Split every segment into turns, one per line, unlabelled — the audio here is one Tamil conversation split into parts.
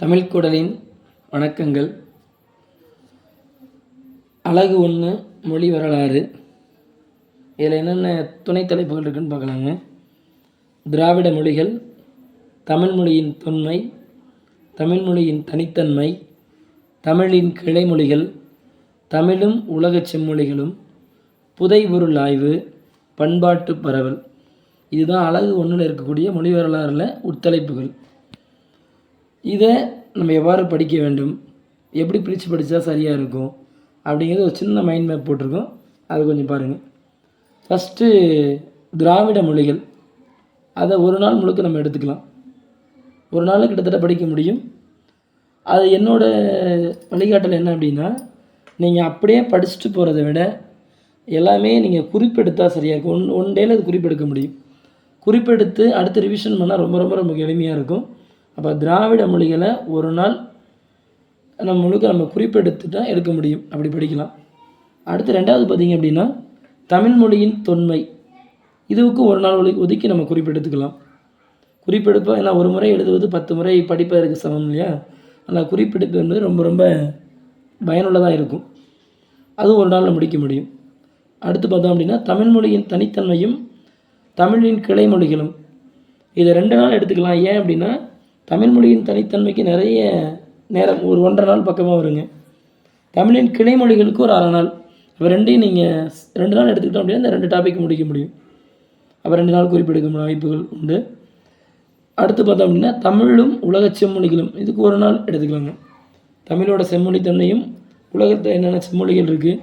தமிழ் குடலின் வணக்கங்கள். அழகு ஒன்று மொழி வரலாறு. இதில் என்னென்ன துணை தலைப்புகள் இருக்குன்னு பார்க்கலாங்க. திராவிட மொழிகள் தமிழ்மொழியின் தொன்மை தமிழ்மொழியின் தனித்தன்மை தமிழின் கிளைமொழிகள் தமிழும் உலகச் செம்மொழிகளும் புதை பொருள் ஆய்வு பண்பாட்டு பரவல். இதுதான் அழகு ஒன்றில் இருக்கக்கூடிய மொழி வரலாறில் உட்தலைப்புகள். இதை நம்ம எவ்வாறு படிக்க வேண்டும்? எப்படி பிரித்து படித்தா சரியாக இருக்கும்? அப்படிங்கிறது ஒரு சின்ன மைண்ட் மேப் போட்டிருக்கோம். அதை கொஞ்சம் பாருங்கள் ஃபஸ்ட்டு திராவிட மொழிகள். அதை ஒரு நாள் முழுக்க நம்ம எடுத்துக்கலாம். ஒரு நாள் கிட்டத்தட்ட படிக்க முடியும். அது என்னோட வழிகாட்டல் என்ன அப்படின்னா நீங்கள் அப்படியே படிச்சுட்டு போகிறத விட எல்லாமே நீங்கள் குறிப்பெடுத்தால் சரியாக இருக்கும். ஒன் ஒன் டேயில் அது குறிப்பெடுக்க முடியும். குறிப்பெடுத்து அடுத்து ரிவிஷன் பண்ணால் ரொம்ப ரொம்ப ரொம்ப எளிமையாக இருக்கும். அப்போ திராவிட மொழிகளை ஒரு நாள் நம்ம முழுக்க நம்ம குறிப்பெடுத்துட்டால் எடுக்க முடியும். அப்படி படிக்கலாம். அடுத்து ரெண்டாவது பார்த்திங்க அப்படின்னா தமிழ் மொழியின் தொன்மை. இதுவுக்கும் ஒரு நாள் ஒளி ஒதுக்கி நம்ம குறிப்பெடுத்துக்கலாம். குறிப்பெடுப்போம் ஏன்னா ஒரு முறை எழுதுவது பத்து முறை படிப்பதற்கு சமம் இல்லையா? ஆனால் குறிப்பெடுப்பு என்பது ரொம்ப ரொம்ப பயனுள்ளதாக இருக்கும். அதுவும் ஒரு நாளில் முடிக்க முடியும். அடுத்து பார்த்தோம் அப்படின்னா தமிழ் மொழியின் தனித்தன்மையும் தமிழின் கிளை மொழிகளும். இதை ரெண்டு நாள் எடுத்துக்கலாம். ஏன் அப்படின்னா தமிழ்மொழியின் தனித்தன்மைக்கு நிறைய நேரம் ஒரு ஒன்றரை நாள் பக்கமாக வருங்க. தமிழின் கிளை மொழிகளுக்கு ஒரு அரை நாள். அப்போ ரெண்டையும் நீங்கள் ரெண்டு நாள் எடுத்துக்கிட்டோம் அப்படின்னா இந்த ரெண்டு டாபிக் முடிக்க முடியும். அப்போ ரெண்டு நாள் குறிப்பெடுக்க வாய்ப்புகள் உண்டு. அடுத்து பார்த்தோம் அப்படின்னா தமிழும் உலக செம்மொழிகளும். இதுக்கு ஒரு நாள் எடுத்துக்கலாங்க. தமிழோட செம்மொழி தன்மையும் உலகத்தில் என்னென்ன செம்மொழிகள் இருக்குது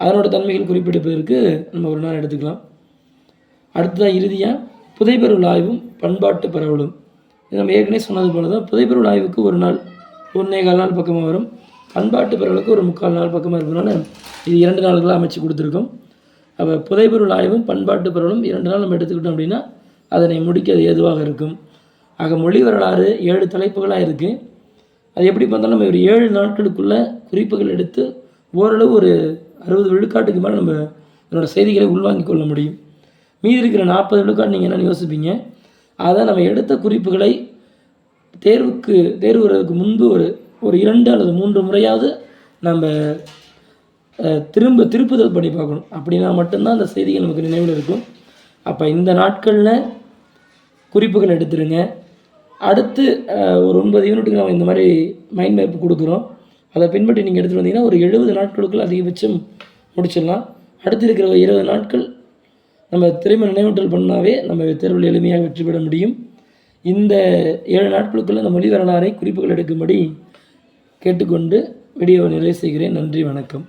அதனோட தன்மைகள் குறிப்பிடுப்பதற்கு நம்ம ஒரு நாள் எடுத்துக்கலாம். அடுத்ததாக இறுதியாக புதைபெருள் ஆய்வும் பண்பாட்டு பரவலும். இது நம்ம ஏற்கனவே சொன்னது போல தான் புதைப்பொருள் ஆய்வுக்கு ஒரு நாள். ஒன்றே கால் நாள் பக்கமாக வரும். பண்பாட்டு பரவலுக்கு ஒரு முக்கால் நாள் பக்கமாக இருக்கிறதுனால இது இரண்டு நாள்களாக அமைச்சு கொடுத்துருக்கோம். அப்போ புதைப்பொருள் ஆய்வும் பண்பாட்டு பரவலும் இரண்டு நாள் நம்ம எடுத்துக்கிட்டோம் அப்படின்னா அதனை முடிக்க அது ஏதுவாக இருக்கும். ஆக மொழி வரலாறு ஏழு தலைப்புகளாக இருக்குது அது எப்படி பார்த்தாலும் நம்ம ஒரு ஏழு நாட்களுக்குள்ளே குறிப்புகள் எடுத்து ஓரளவு ஒரு அறுபது விழுக்காட்டுக்கு மேலே நம்ம என்னோடய செய்திகளை உள்வாங்கிக் கொள்ள முடியும். மீதி இருக்கிற நாற்பது விழுக்காடு நீங்கள் என்னென்னு யோசிப்பீங்க. அதை நம்ம எடுத்த குறிப்புகளை தேர்வுக்கு தேர்வு வருவதற்கு முன்பு ஒரு ஒரு இரண்டு அல்லது மூன்று முறையாவது நம்ம திரும்ப திருப்புதல் பண்ணி பார்க்கணும். அப்படின்னா மட்டும்தான் அந்த செய்திகள் நமக்கு நினைவில் இருக்கும். அப்போ இந்த நாட்களில் குறிப்புகள் எடுத்துருங்க. அடுத்து ஒரு ஒன்பது யூனிட்டுக்கு நம்ம இந்த மாதிரி மைண்ட் மேப் கொடுக்குறோம். அதை பின்பற்றி நீங்கள் எடுத்துகிட்டு வந்தீங்கன்னா ஒரு எழுபது நாட்களுக்குள் அதிகபட்சம் முடிச்சிடலாம். அடுத்து இருக்கிற இருபது நாட்கள் நம்ம திரும்ப நினைவூட்டல் பண்ணாவே நம்ம தேர்வில் எளிமையாக வெற்றி பெற முடியும். இந்த ஏழு நாட்களுக்குள்ள இந்த மொழி வரலாறை குறிப்புகள் எடுக்கும்படி கேட்டுக்கொண்டு வீடியோவை நிறைவு செய்கிறேன். நன்றி வணக்கம்.